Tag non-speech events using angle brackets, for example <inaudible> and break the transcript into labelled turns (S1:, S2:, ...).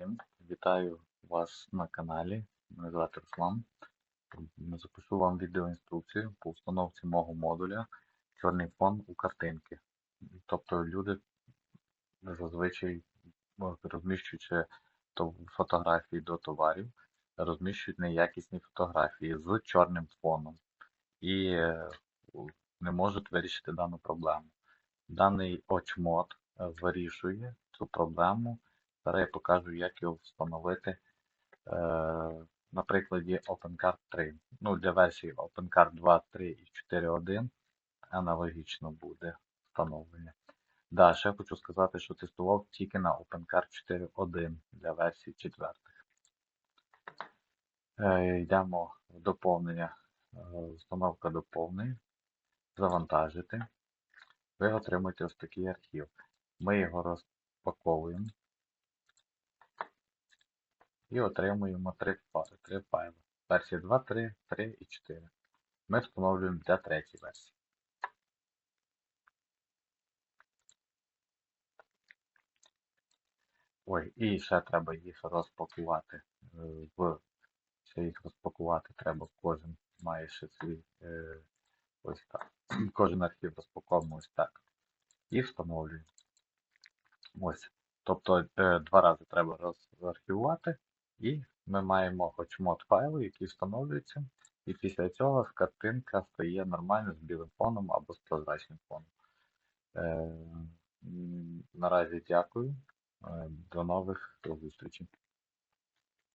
S1: всім! Вітаю вас на каналі. Мене звати Руслан. Запишу вам відеоінструкцію по установці мого модуля чорний фон у картинки. Тобто люди зазвичай ну, розміщуючи фотографії до товарів, розміщують неякісні фотографії з чорним фоном і е, не можуть вирішити дану проблему. Даний очмод е, вирішує цю проблему. Зараз я покажу, як його встановити е, на прикладі OpenCard 3. Ну, для версії OpenCard 2, 3 і 4.1 аналогічно буде встановлення. Да, ще хочу сказати, що тестував тільки на OpenCard 4.1 для версії 4. Е, йдемо в доповнення. Е, Установка доповнення. Завантажити. Ви отримаєте ось такий архів. Ми його розпаковуємо і отримуємо три, фа- три файли. Версія 2, 3, 3 і 4. Ми встановлюємо для третьої версії. Ой, і ще треба їх розпакувати. е, В ще їх розпакувати треба. Кожен має ще свій е, ось так. <clears throat> Кожен архів розпаковуємо ось так. І встановлюємо. Ось. Тобто е, два рази треба розархівувати, і ми маємо очмод файлу, який встановлюється. І після цього картинка стає нормально з білим фоном або з прозрачним фоном. Е, наразі дякую. Е, До нових зустрічей.